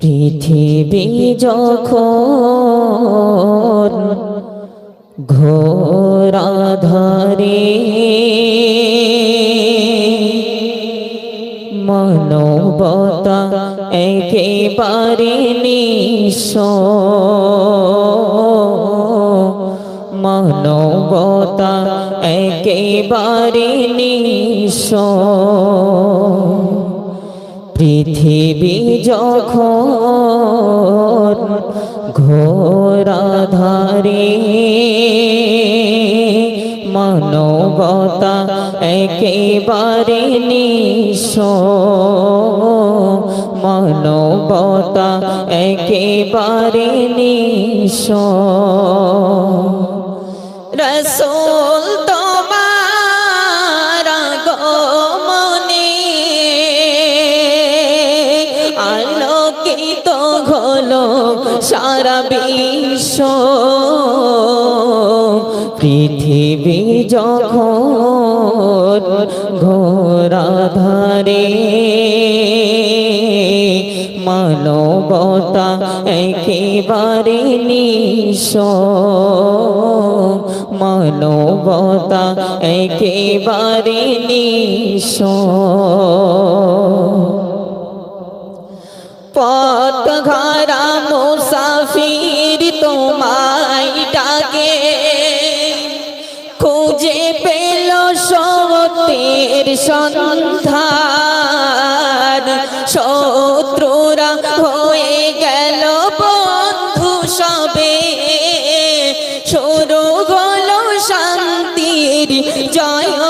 পৃথিবী যখন ঘোরাধারে মানবতা একেবারে নিঃস মানবতা একেবারে নিঃস পৃথিবী যখন ঘোরাধারে মানবতা একেবারে নিঃস মানবতা একেবারে নিঃস আলোকিত হলো সারা বিশ্ব। পৃথিবী যখন ঘোরাধারে মানবতা একেবারে নিঃস মানবতা একেবারে নিঃস পথ ঘরা মুসাফির তোমায় ডাকে। খুঁজে পেল সত্যের সন্ধান। শত্রুরা হয়ে গেল বন্ধু সবে। শুরু হলো শান্তির জয়গান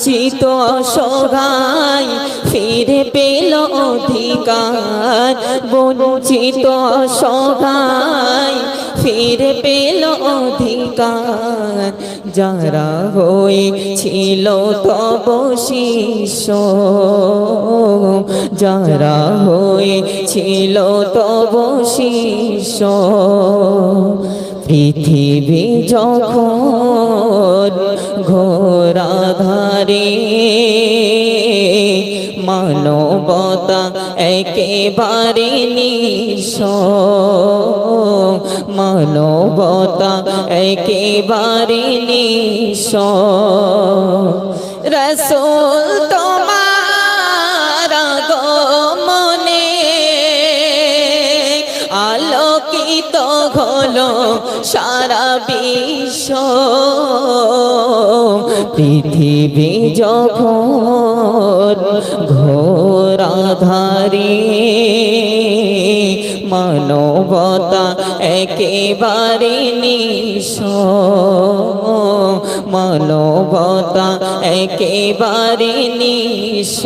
বঞ্চিত অসহায় ফিরে পেল অধিকার। বঞ্চিত অসহায় ফিরে পেল অধিকার। যারা হয়েছিল তব শিষ্য, যারা হয়েছিল তব শিষ্য। পৃথিবী যখন ঘোরাধারে মানবতা একেবারে নিঃস মানবতা একেবারে নিঃস। রসোল আলোকিত হলো সারা বিশ্ব। পৃথিবী যখন ঘোরাধারে মানবতা একেবারে নিঃস মানবতা একেবারে নিঃস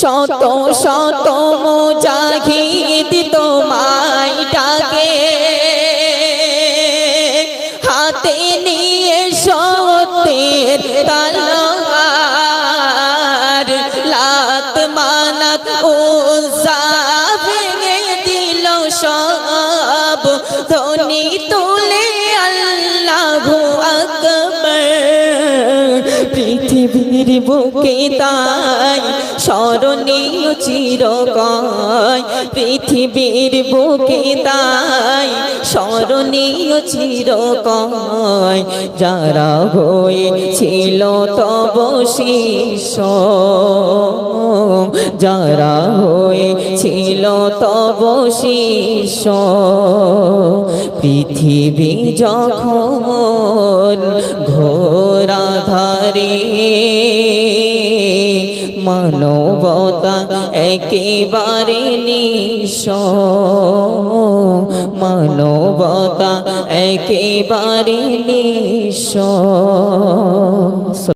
শত শত মুজাহিদ তোমায় হাতে নিয়ে সত্যের তালহার লাত মানাত উজ্জা ভেঙে দিল সব। ধ্বনি তুলে আল্লাহু আকবার। পৃথিবীর বুকে তাই স্মরণীয় চিরকায় পৃথিবীর বুকে তাই স্মরণীয় চিরকায় যারা হয়েছিল তব শিষ্য, যারা হয়েছিল তব শিষ্য, পৃথিবী যখন ঘোরাধারে মানবতা একেবারে নিঃস মানবতা একেবারে নিঃস